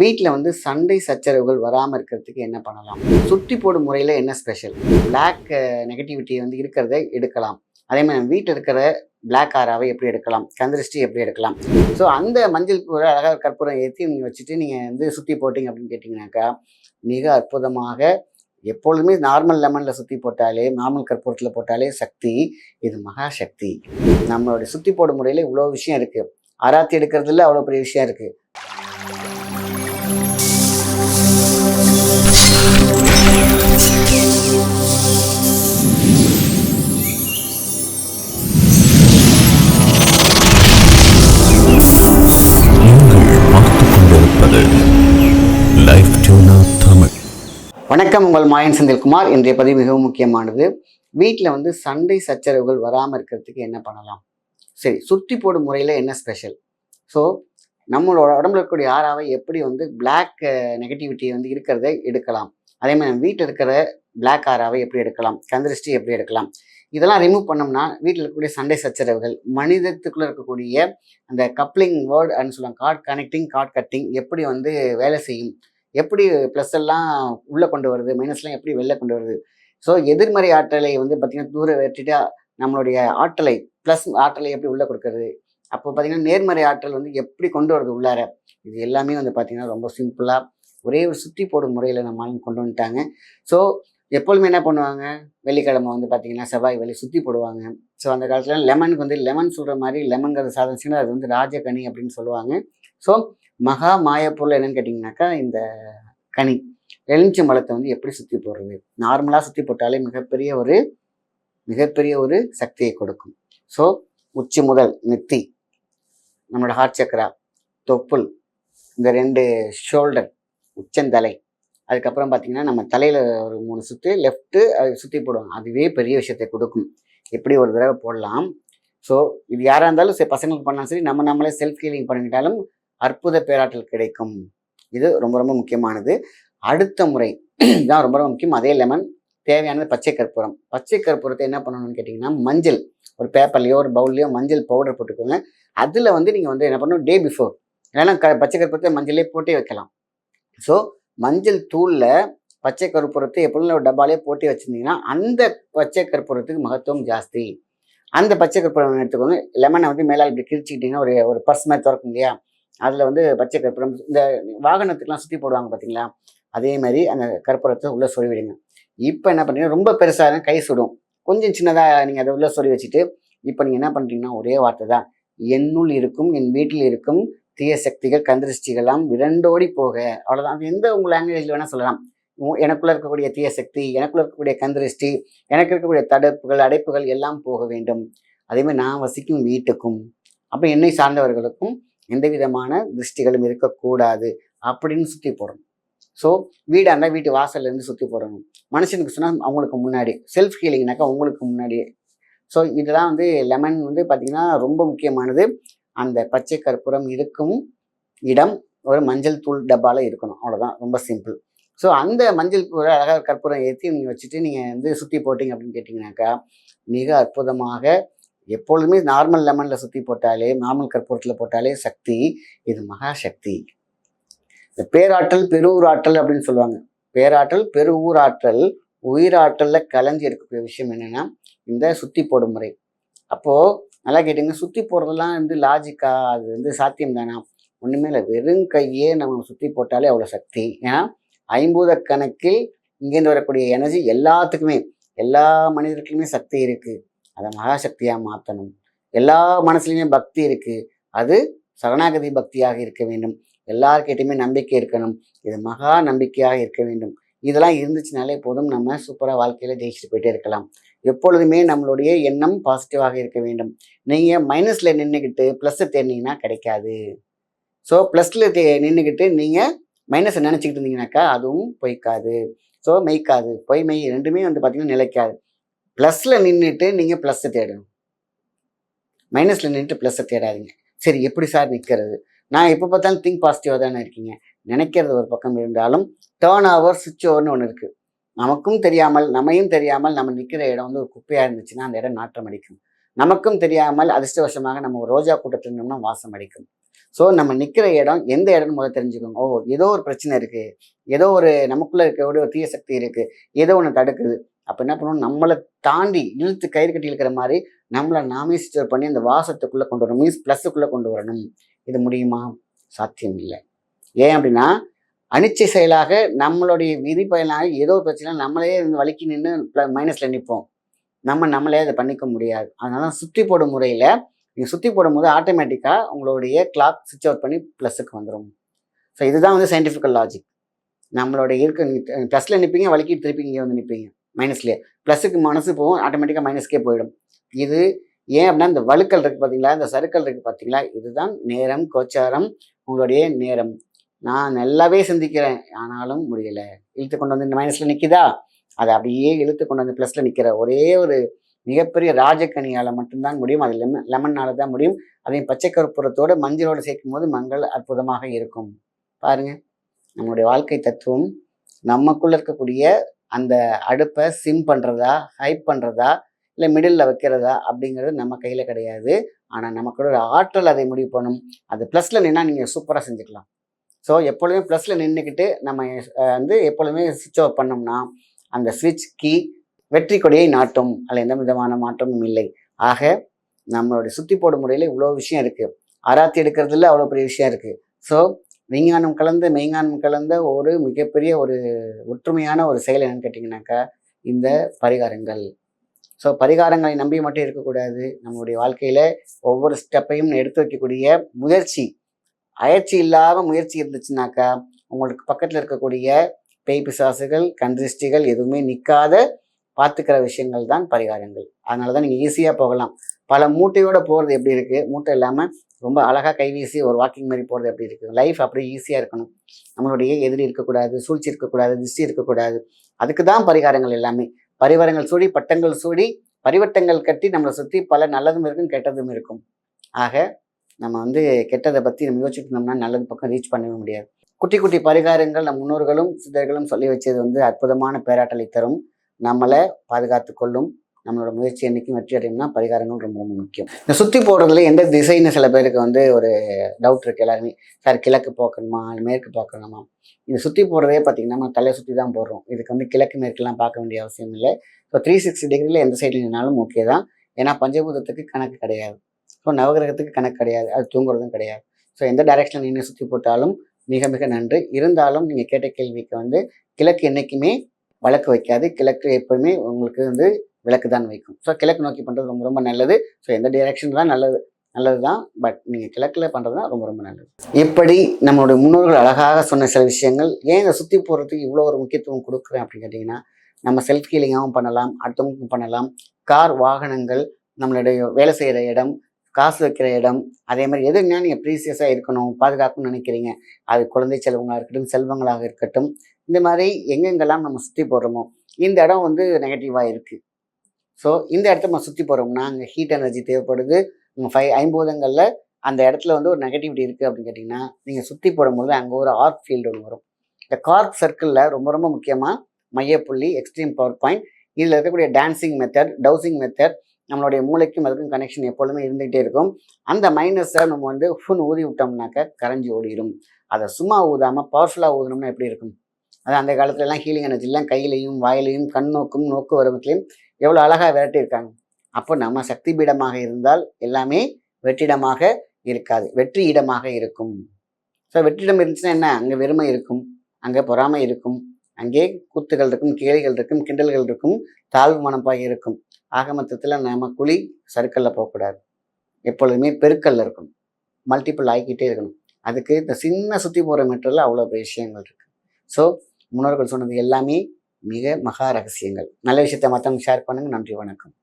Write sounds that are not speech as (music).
வீட்டில் வந்து சண்டை சச்சரவுகள் வராமல் இருக்கிறதுக்கு என்ன பண்ணலாம்? சுற்றி போடும் முறையில் என்ன ஸ்பெஷல் பிளாக் நெகட்டிவிட்டி வந்து இருக்கிறத எடுக்கலாம். அதே மாதிரி நம்ம வீட்டில் இருக்கிற பிளாக் ஆராவை எப்படி எடுக்கலாம்? கந்திருஷ்டி எப்படி எடுக்கலாம்? ஸோ அந்த மஞ்சள் கூட அழகாக கற்பூரம் ஏற்றி நீங்கள் வச்சுட்டு நீங்கள் வந்து சுற்றி போட்டிங்க அப்படின்னு கேட்டிங்கனாக்கா மிக அற்புதமாக எப்பொழுதுமே நார்மல் லெமனில் சுற்றி போட்டாலே நார்மல் கற்பூரத்தில் போட்டாலே சக்தி இது மகா சக்தி. நம்மளுடைய சுற்றி போடும் முறையில் இவ்வளோ விஷயம் இருக்குது ஆராத்தி எடுக்கிறதுல அவ்வளோ பெரிய விஷயம் இருக்குது வணக்கம் உங்கள் மாயன் செந்தில்குமார். இன்றைய பதிவு மிகவும் முக்கியமானது. வீட்டில் வந்து சண்டை சச்சரவுகள் வராமல் இருக்கிறதுக்கு என்ன பண்ணலாம்? சரி சுற்றி போடும் முறையில் என்ன ஸ்பெஷல் ஸோ நம்மளோட உடம்புல இருக்கக்கூடிய ஆறாவை எப்படி வந்து பிளாக் நெகட்டிவிட்டி வந்து இருக்கிறத எடுக்கலாம். அதே மாதிரி நம்ம வீட்டில் இருக்கிற பிளாக் ஆறாவை எப்படி எடுக்கலாம்? கந்திருஷ்டி எப்படி எடுக்கலாம்? இதெல்லாம் ரிமூவ் பண்ணோம்னா வீட்டில் இருக்கக்கூடிய சண்டை சச்சரவுகள் மனிதத்துக்குள்ளே இருக்கக்கூடிய அந்த கப்ளிங் வேர்டு அப்படின்னு சொல்லுவாங்க கார்ட் கனெக்டிங் கார்ட் கட்டிங் எப்படி வந்து வேலை செய்யும்? எப்படி ப்ளஸ் எல்லாம் உள்ளே கொண்டு வருது? மைனஸ்லாம் எப்படி வெளில கொண்டு வருது? ஸோ எதிர்மறை ஆற்றலை வந்து பார்த்திங்கன்னா தூர வெட்டிட்டா நம்மளுடைய ஆற்றலை ப்ளஸ் ஆற்றலை எப்படி உள்ளே கொடுக்கறது? அப்போ பார்த்தீங்கன்னா நேர்மறை ஆற்றல் வந்து எப்படி கொண்டு வருது உள்ளார? இது எல்லாமே வந்து பார்த்திங்கன்னா ரொம்ப சிம்பிளாக ஒரே ஒரு சுற்றி போடும் முறையில் நம்ம ஆளுங்க கொண்டு வந்துட்டாங்க. ஸோ எப்பொழுதுமே என்ன பண்ணுவாங்க? வெள்ளிக்கிழமை வந்து பார்த்தீங்கன்னா செவ்வாய் வெள்ளி சுற்றி போடுவாங்க. ஸோ அந்த காலத்தில் லெமனுக்கு வந்து லெமன் சொல்கிற மாதிரி லெமன்கிறது சாதனைச்சுன்னா அது வந்து ராஜகனி அப்படின்னு சொல்லுவாங்க. ஸோ மகா மாயப்பொருள் என்னன்னு கேட்டிங்கனாக்கா இந்த கனி. எலுமிச்சம்பழத்தை வந்து எப்படி சுற்றி போடுறது? நார்மலாக சுற்றி போட்டாலே மிகப்பெரிய ஒரு மிகப்பெரிய ஒரு சக்தியை கொடுக்கும். ஸோ உச்சி முதல் நெத்தி. நம்மளோட ஹார்ட் சக்கரா தொப்புள் இந்த ரெண்டு ஷோல்டர் உச்சந்தலை அதுக்கப்புறம் பார்த்திங்கன்னா நம்ம தலையில் ஒரு மூணு சுற்று லெஃப்ட்டு அது சுற்றி போடுவாங்க. அதுவே பெரிய விஷயத்தை கொடுக்கும். எப்படி ஒரு தடவை போடலாம்? ஸோ இது யாராக இருந்தாலும் சரி பசங்களுக்கு பண்ணாலும் சரி நம்ம நம்மளே செல்ஃப் ஹீலிங் பண்ணிக்கிட்டாலும் அற்புத பேராற்றல் கிடைக்கும். இது ரொம்ப ரொம்ப முக்கியமானது. அடுத்த முறை (clears throat) தான் ரொம்ப ரொம்ப முக்கியம். அதே லெமன் தேவையானது பச்சை கற்பூரம். பச்சை கற்பூரத்தை என்ன பண்ணணும்னு கேட்டிங்கன்னா மஞ்சள். ஒரு பேப்பர்லையோ ஒரு பவுல்லையோ மஞ்சள் பவுடர் போட்டுக்கோங்க. அதில் வந்து நீங்கள் வந்து என்ன பண்ணணும்? டே பிஃபோர் இல்லைன்னா க பச்சை கற்பூரத்தை மஞ்சளே போட்டே வைக்கலாம். ஸோ மஞ்சள் தூளில் பச்சை கற்பூரத்தை எப்பொழுதும் ஒரு டப்பாலே போட்டு வச்சுருந்தீங்கன்னா அந்த பச்சை கற்பூரத்துக்கு மகத்துவம் ஜாஸ்தி. அந்த பச்சை கற்பூரம் எடுத்துக்கோங்க. லெமனை வந்து மேலே இப்படி கிழிச்சிக்கிட்டிங்கன்னா ஒரு ஒரு பர்ஸ் மாதிரி திறக்கும் இல்லையா? அதில் வந்து பச்சை கற்பூரம் இந்த வாகனத்துக்குலாம் சுற்றி போடுவாங்க பார்த்தீங்களா அதே மாதிரி அந்த கற்பூரத்தை உள்ளே சொல்லிவிடுங்க இப்போ என்ன பண்ணுறீங்க ரொம்ப பெருசாக கை சுடும். கொஞ்சம் சின்னதாக நீங்கள் அதை உள்ளே சொல்லி வச்சுட்டு இப்போ நீங்கள் என்ன பண்ணுறீங்கன்னா ஒரே வார்த்தை தான். என்னுள் இருக்கும் என் வீட்டில் இருக்கும் தீய சக்திகள் கந்திருஷ்டிகள்லாம் விரண்டோடி போக. அவ்வளோதான் எந்த உங்கள் லாங்குவேஜில் வேணால் சொல்லலாம். எனக்குள்ளே இருக்கக்கூடிய தீய சக்தி எனக்குள்ள இருக்கக்கூடிய கந்திருஷ்டி எனக்கு இருக்கக்கூடிய தடுப்புகள் அடைப்புகள் எல்லாம் போக வேண்டும். அதே மாதிரி நான் வசிக்கும் வீட்டுக்கும் அப்போ என்னை சார்ந்தவர்களுக்கும் எந்த விதமான திருஷ்டிகளும் இருக்கக்கூடாது. அப்படின்னு சுற்றி போடணும். ஸோ வீடாக இருந்தால் வீட்டு வாசல்லேருந்து சுற்றி போடணும். மனுஷனுக்கு சொன்னால் அவங்களுக்கு முன்னாடி செல்ஃப் ஹீலிங்னாக்கா உங்களுக்கு முன்னாடியே. ஸோ இதெல்லாம் வந்து லெமன் வந்து பார்த்திங்கன்னா ரொம்ப முக்கியமானது. அந்த பச்சை கற்பூரம் இருக்கும் இடம் ஒரு மஞ்சள் தூள் டப்பாவில் இருக்கணும். அவ்வளோதான் ரொம்ப சிம்பிள் ஸோ அந்த மஞ்சள் கூட அழகாக கற்பூரம் ஏற்றி நீங்கள் வச்சுட்டு நீங்கள் வந்து சுற்றி போட்டிங்க அப்படின்னு கேட்டிங்கனாக்கா மிக அற்புதமாக எப்பொழுதுமே நார்மல் லெமனில் சுற்றி போட்டாலே நார்மல் கற்பூரத்தில் போட்டாலே சக்தி இது மகா சக்தி. இந்த பேராற்றல் பெருவூராற்றல் அப்படின்னு சொல்லுவாங்க. பேராற்றல் பெருவூராற்றல் உயிராற்றலில் கலஞ்சி இருக்கக்கூடிய விஷயம் என்னென்னா இந்த சுற்றி போடும் முறை. அப்போது நல்லா கேட்டுங்க. சுற்றி போடுறதெல்லாம் வந்து லாஜிக்கா அது வந்து சாத்தியம் தானா ஒன்றுமே இல்லை. வெறும் கையே நம்ம சுற்றி போட்டாலே அவ்வளோ சக்தி. ஏன்னா ஐம்பூத கணக்கில் இங்கேருந்து வரக்கூடிய எனர்ஜி எல்லாத்துக்குமே எல்லா மனிதர்களுக்குமே சக்தி இருக்குது அதை மகாசக்தியாக மாற்றணும் எல்லா மனசுலையுமே பக்தி இருக்குது அது சரணாகதி பக்தியாக இருக்க வேண்டும். எல்லார்கிட்டையுமே நம்பிக்கை இருக்கணும். இது மகா நம்பிக்கையாக இருக்க வேண்டும். இதெல்லாம் இருந்துச்சுனாலே போதும் நம்ம சூப்பராக வாழ்க்கையில் ஜெயிச்சுட்டு போயிட்டே இருக்கலாம். எப்பொழுதுமே நம்மளுடைய எண்ணம் பாசிட்டிவாக இருக்க வேண்டும். நீங்கள் மைனஸில் நின்றுக்கிட்டு ப்ளஸ்ஸை தேடினீங்கன்னா கிடைக்காது. ஸோ ப்ளஸில் தே நின்றுக்கிட்டு நீங்கள் மைனஸை நினச்சிக்கிட்டு இருந்தீங்கன்னாக்கா அதுவும் பொய்க்காது. ஸோ மெய்க்காது. பொய் மெய் ரெண்டுமே வந்து பார்த்தீங்கன்னா நிலைக்காது. ப்ளஸில் நின்றுட்டு நீங்கள் ப்ளஸ்ஸை தேடணும். மைனஸில் நின்றுட்டு ப்ளஸ்ஸை தேடாதீங்க. சரி எப்படி சார் நிற்கிறது நான் எப்போ பார்த்தாலும் திங்க் பாசிட்டிவாக தானே இருக்கீங்க. நினைக்கிறது ஒரு பக்கம் இருந்தாலும் டேர்ன் ஓவர் சுவிட்ச் ஓவர்னு ஒன்று இருக்குது நமக்கும் தெரியாமல் நம்மையும் தெரியாமல் நம்ம நிற்கிற இடம் வந்து ஒரு குப்பையாக இருந்துச்சுன்னா அந்த இடம் நாற்றம் அடிக்கும். நமக்கும் தெரியாமல் அதிர்ஷ்டவசமாக நம்ம ஒரு ரோஜா கூட்டத்தில் இருந்தோம்னா வாசம் அடிக்கும். ஸோ நம்ம நிற்கிற இடம் எந்த இடம்னு முதல்ல தெரிஞ்சுக்கோங்க. ஓ ஏதோ ஒரு பிரச்சனை இருக்குது ஏதோ ஒரு நமக்குள்ளே இருக்கக்கூடிய ஒரு தீய சக்தி இருக்குது ஏதோ ஒன்று தடுக்குது. அப்போ என்ன பண்ணணும் நம்மளை தாண்டி இழுத்து கயிறு கட்டி இழுக்கிற மாதிரி நம்மளை நாமே ஸ்டோர் பண்ணி அந்த வாசத்துக்குள்ளே கொண்டு வரணும். மீன்ஸ் ப்ளஸ்ஸுக்குள்ளே கொண்டு வரணும். இது முடியுமா? சாத்தியம் இல்லை ஏன் அப்படின்னா அனிச்சை செயலாக நம்மளுடைய விதி பயனாக ஏதோ ஒரு பிரச்சனை நம்மளே இருந்து வலிக்கி நின்று மைனஸில் நிற்போம் நம்ம நம்மளே அதை பண்ணிக்க முடியாது. அதனால சுற்றி போடும் முறையில் நீங்கள் சுற்றி போடும்போது ஆட்டோமேட்டிக்காக உங்களுடைய கிளாக் சுவிட்ச் அவுட் பண்ணி ப்ளஸ்ஸுக்கு வந்துடும் ஸோ இதுதான் வந்து சயின்டிஃபிக்கல் லாஜிக் நம்மளோட இருக்க ப்ளஸில் நிற்பீங்க வலிக்கிட்டு திருப்பி இங்கே வந்து நிற்பீங்க மைனஸ்லேயே ப்ளஸுக்கு மனசு போகும் ஆட்டோமேட்டிக்காக மைனஸ்க்கே போயிடும். இது ஏன் அப்படின்னா இந்த வழுக்கல் இருக்குது பார்த்தீங்களா இந்த சறுக்கல் இருக்குது பார்த்தீங்களா இதுதான் நேரம் கோச்சாரம். உங்களுடைய நேரம். நான் நல்லாவே சிந்திக்கிறேன். ஆனாலும் முடியல. இழுத்து கொண்டு வந்து இந்த மைனஸில் நிற்கிதா அதை அப்படியே இழுத்து கொண்டு வந்து ப்ளஸில் நிற்கிற ஒரே ஒரு மிகப்பெரிய ராஜக்கனியால் மட்டும்தான் முடியும். அது லெமன் லெமன்னால் தான் முடியும். அதையும் பச்சை கருப்புறத்தோடு மஞ்சளோடு சேர்க்கும் போது மங்கள் அற்புதமாக இருக்கும். பாருங்கள் நம்மளுடைய வாழ்க்கை தத்துவம். நமக்குள்ளே இருக்கக்கூடிய அந்த அடுப்பை சிம் பண்ணுறதா ஹைப் பண்ணுறதா இல்லை மிடில் வைக்கிறதா அப்படிங்கிறது நம்ம கையில் கிடையாது. ஆனால் நமக்கூட ஒரு ஆற்றல் அதை முடிவு பண்ணும். அது ப்ளஸில் நின்னா நீங்கள் சூப்பராக செஞ்சுக்கலாம். ஸோ எப்பொழுதுமே ப்ளஸில் நின்றுக்கிட்டு நம்ம வந்து எப்பொழுதுமே சுவிட்ச் ஆஃப் பண்ணோம்னா அந்த சுவிட்ச் கீ வெற்றி கொடியை நாட்டும். அதில் எந்த விதமான மாற்றமும் இல்லை. ஆக நம்மளுடைய சுற்றி போடும் முறையில் இவ்வளோ விஷயம் இருக்குது ஆராத்தி எடுக்கிறதுல அவ்வளோ பெரிய விஷயம் இருக்குது ஸோ விஞ்ஞானம் கலந்த மெய்ஞானம் கலந்த ஒரு மிகப்பெரிய ஒரு ஒற்றுமையான ஒரு செயல் என்னன்னு கேட்டிங்கனாக்கா இந்த பரிகாரங்கள். ஸோ பரிகாரங்களை நம்பி மட்டும் இருக்கக்கூடாது. நம்மளுடைய வாழ்க்கையில் ஒவ்வொரு ஸ்டெப்பையும் எடுத்து வைக்கக்கூடிய முயற்சி. அயற்சி இல்லாமல் முயற்சி இருந்துச்சுனாக்கா உங்களுக்கு பக்கத்தில் இருக்கக்கூடிய பேய் பிசாசுகள் கந்திருஷ்டிகள் எதுவுமே நிற்காத பார்த்துக்கிற விஷயங்கள் தான் பரிகாரங்கள். அதனால தான் நீங்கள் ஈஸியாக போகலாம். பல மூட்டையோட போகிறது எப்படி இருக்குது மூட்டை இல்லாமல் ரொம்ப அழகாக கைவீசி ஒரு வாக்கிங் மாதிரி போகிறது எப்படி இருக்குது லைஃப் அப்படியே ஈஸியாக இருக்கணும். நம்மளுடைய எதிரி இருக்கக்கூடாது சூழ்ச்சி இருக்கக்கூடாது திருஷ்டி இருக்கக்கூடாது. அதுக்கு தான் பரிகாரங்கள் எல்லாமே. பரிவாரங்கள் சூடி பட்டங்கள் சூடி பரிவட்டங்கள் கட்டி நம்மளை சுற்றி பல நல்லதும் இருக்கும் கெட்டதும் இருக்கும். ஆக நம்ம வந்து கெட்டதை பற்றி நம்ம யோசிச்சுட்டு இருந்தோம்னா நல்லது பக்கம் ரீச் பண்ணவே முடியாது. குட்டி குட்டி பரிகாரங்கள் நம் முன்னோர்களும் சித்தர்களும் சொல்லி வச்சது வந்து அற்புதமான பேராட்டலை தரும். நம்மளை பாதுகாத்து கொள்ளும். நம்மளோட முயற்சி என்னைக்கும் வெற்றி அடையணும்னா பரிகாரங்கள் ரொம்ப ரொம்ப முக்கியம். இந்த சுற்றி போடுறதுல எந்த திசைன்னு சில பேருக்கு வந்து ஒரு டவுட் இருக்குது எல்லாருமே சார் கிழக்கு பார்க்கணுமா மேற்கு பார்க்கணுமா இந்த சுற்றி போடுறதே பார்த்தீங்கன்னா நம்ம தலையை சுற்றி தான் போடுறோம். இதுக்கு வந்து கிழக்கு மேற்குலாம் பார்க்க வேண்டிய அவசியம் இல்லை. ஸோ த்ரீ சிக்ஸ்டி டிகிரியில் எந்த சைடில் நின்னாலும் ஓகே தான். ஏன்னா பஞ்சபூதத்துக்கு கணக்கு கிடையாது. ஸோ நவகிரகத்துக்கு கணக்கு கிடையாது. அது தூங்குறதும் கிடையாது. ஸோ எந்த டைரெக்ஷனில் நின்று சுற்றி போட்டாலும் மிக மிக நன்று. இருந்தாலும் நீங்கள் கேட்ட கேள்விக்கு வந்து கிழக்கு என்றைக்குமே வழக்கு வைக்காது. கிழக்கு எப்பவுமே உங்களுக்கு வந்து விளக்கு தான் வைக்கும். ஸோ கிழக்கு நோக்கி பண்ணுறது ரொம்ப ரொம்ப நல்லது. ஸோ எந்த டைரக்ஷன் தான் நல்லது நல்லது தான். பட் நீங்கள் கிழக்கில் பண்ணுறது தான் ரொம்ப ரொம்ப நல்லது. இப்படி நம்மளுடைய முன்னோர்கள் அழகாக சொன்ன சில விஷயங்கள் ஏன் இதை சுற்றி போகிறதுக்கு இவ்வளோ ஒரு முக்கியத்துவம் கொடுக்குறேன் அப்படின்னு கேட்டிங்கன்னா நம்ம செல்ஃப் ஹீலிங்காகவும் பண்ணலாம் அடுத்தவங்களுக்கும் பண்ணலாம். கார் வாகனங்கள் நம்மளுடைய வேலை செய்கிற இடம் காசு வைக்கிற இடம் அதே மாதிரி எதுனா நீங்கள் ப்ரீசியஸாக இருக்கணும் பாதுகாக்கணும்னு நினைக்கிறீங்க. அது குழந்தை செல்வங்களாக இருக்கட்டும் செல்வங்களாக இருக்கட்டும். இந்த மாதிரி எங்கெங்கெல்லாம் நம்ம சுற்றி போடுறோமோ இந்த இடம் வந்து நெகட்டிவாக இருக்குது ஸோ இந்த இடத்த நம்ம சுற்றி போகிறோம்னா அங்கே ஹீட் எனர்ஜி தேவைப்படுது. உங்கள் ஃபைவ் ஐம்பூதங்களில் அந்த இடத்துல வந்து ஒரு நெகட்டிவிட்டி இருக்குது அப்படின்னு கேட்டிங்கன்னா நீங்கள் சுற்றி போடும்போது அங்கே ஒரு ஆர்க் ஃபீல்டு ஒன்று வரும். இந்த கார்க் சர்க்கிளில் ரொம்ப ரொம்ப முக்கியமாக மையப்புள்ளி எக்ஸ்ட்ரீம் பவர் பாயிண்ட் இதில் இருக்கக்கூடிய டான்சிங் மெத்தட் டவுசிங் மெத்தட் நம்மளுடைய மூளைக்கும் அதுக்கும் கனெக்ஷன் எப்பொழுதுமே இருந்துகிட்டே இருக்கும். அந்த மைனஸை நம்ம வந்து ஃபுன் ஊதி விட்டோம்னாக்க கரைஞ்சி ஓடிடும் அதை சும்மா ஊதாமல் பவர்ஃபுல்லாக ஊதணும்னா எப்படி இருக்கும்? அது அந்த காலத்துலலாம் ஹீலிங் எனர்ஜிலாம் கையிலையும் வாயிலையும் கண் நோக்கும் நோக்கு வருவத்திலையும் எவ்வளோ அழகாக விரட்டியிருக்காங்க. அப்போ நம்ம சக்தி பீடமாக இருந்தால் எல்லாமே வெற்றிடமாக இருக்காது. வெற்றி இடமாக இருக்கும். ஸோ வெற்றிடம் இருந்துச்சுன்னா என்ன? அங்கே வெறுமை இருக்கும். அங்கே பொறாமை இருக்கும். அங்கே கூத்துகள் இருக்கும் கேலிகள் இருக்கும் கிண்டல்கள் இருக்கும் தாழ்வு மனப்பாக இருக்கும். ஆக மொத்தத்தில் நம்ம குழி சர்க்கிளில் போகக்கூடாது. எப்பொழுதுமே பெருக்கல்ல இருக்கணும். மல்டிபிள் ஆகிக்கிட்டே இருக்கணும். அதுக்கு இந்த சின்ன சுற்றி போகிற மெட்டரில் அவ்வளோ பெரிய விஷயங்கள் இருக்குது ஸோ முன்னோர்கள் சொன்னது எல்லாமே மிக மகா ரகசியங்கள். நல்ல விஷயத்தை மற்றவங்க ஷேர் பண்ணுங்கள் நன்றி வணக்கம்.